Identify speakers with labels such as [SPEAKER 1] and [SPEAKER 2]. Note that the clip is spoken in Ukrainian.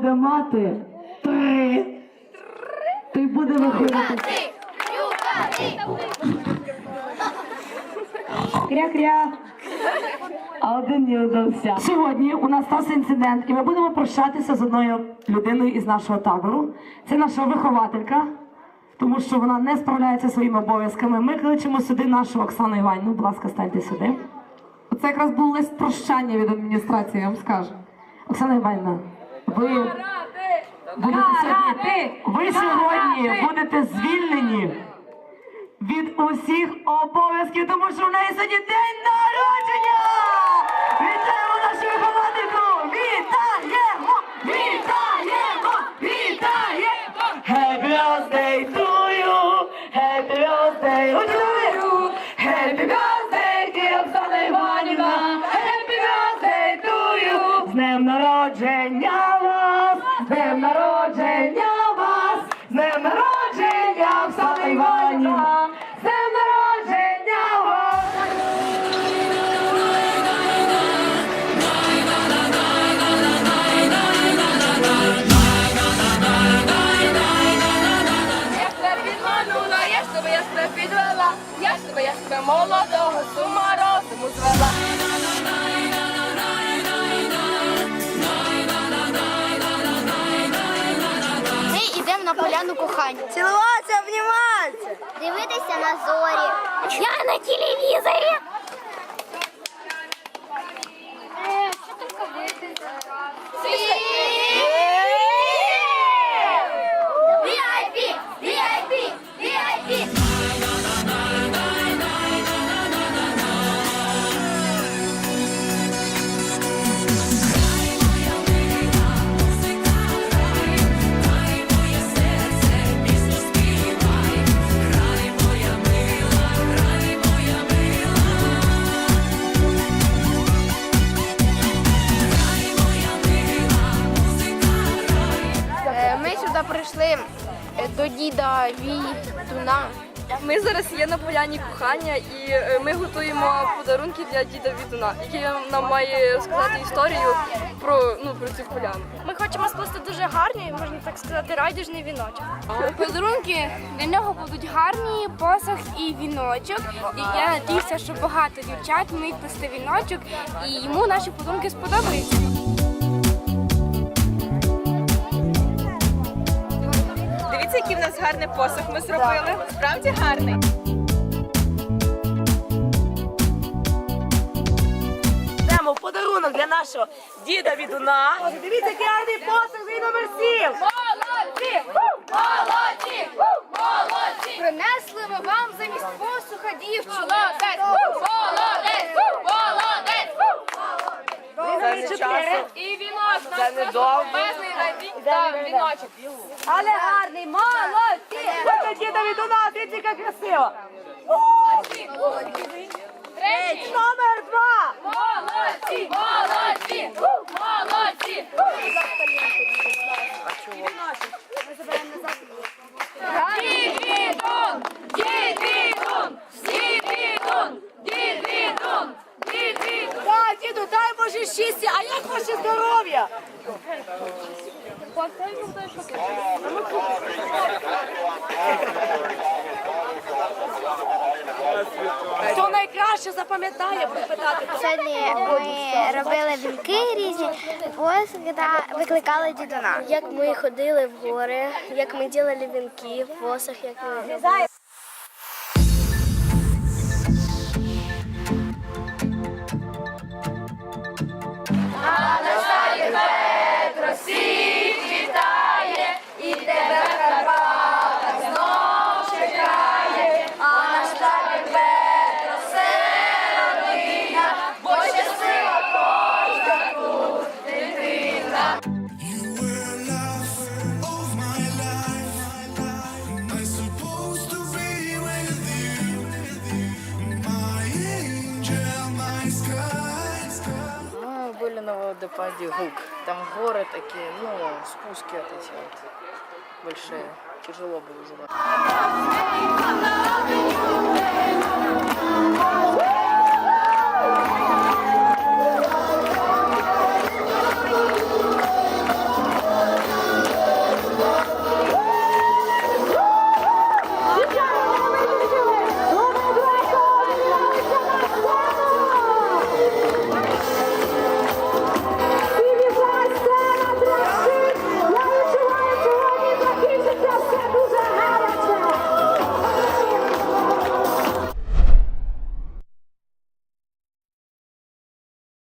[SPEAKER 1] буде мати три, й буде виходити. Кря-кря. А один не удався. Сьогодні у нас стався інцидент, і ми будемо прощатися з одною людиною із нашого табору. Це наша вихователька, тому що вона не справляється своїми обов'язками. Ми кличемо сюди нашу Оксану Іванівну. Будь ласка, станьте сюди. Оце якраз був лист прощання від адміністрації, я вам скажу. Оксана Іванівна, ви будете сьогодні, ви сьогодні будете звільнені від усіх обов'язків, тому що в неї сьогодні день народження!
[SPEAKER 2] Поляну кохання. Цілуватися, обніматися. Дивитися на зорі. Я на телевізорі.
[SPEAKER 3] До діда Вітуна. Ми зараз є на поляні кохання і е, ми готуємо подарунки для діда Вітуна, який нам має сказати історію про, ну, про цю поляну.
[SPEAKER 4] Ми хочемо сплести дуже гарний, можна так сказати, райдужний віночок.
[SPEAKER 3] Подарунки для нього будуть гарні, посох і віночок. І я надіюся, що багато дівчат вміють плести віночок, і йому наші подарунки сподобаються.
[SPEAKER 5] Який в нас гарний посох ми зробили. Справді гарний.
[SPEAKER 1] Йдемо в подарунок для нашого діда Відуна. Дивіться, який гарний посох, він номер сім.
[SPEAKER 3] Молодці! Молодці! Молодці! Принесли ми вам замість посуха дівчину. Молодець! Молодець! Молодець!
[SPEAKER 5] Це не часу. Це недовго.
[SPEAKER 3] довго. віночок.
[SPEAKER 1] Але гарний, молодці! Це діда нас, дивіться, яка красива.
[SPEAKER 3] Третій.
[SPEAKER 1] Номер два.
[SPEAKER 3] Молодці! Молодці! Молодці! Дідідон!
[SPEAKER 1] Боже щастя, а як ваше здоров'я? Хто найкраще запам'ятає, буде питати.
[SPEAKER 2] Сьогодні ми робили вінки різні, посох викликали дідуна. Як ми ходили в гори, як ми робили вінки, посох, як ми
[SPEAKER 6] на водопаде Гук. Там горы такие, ну, спуски от эти вот большие. Тяжело было забрать.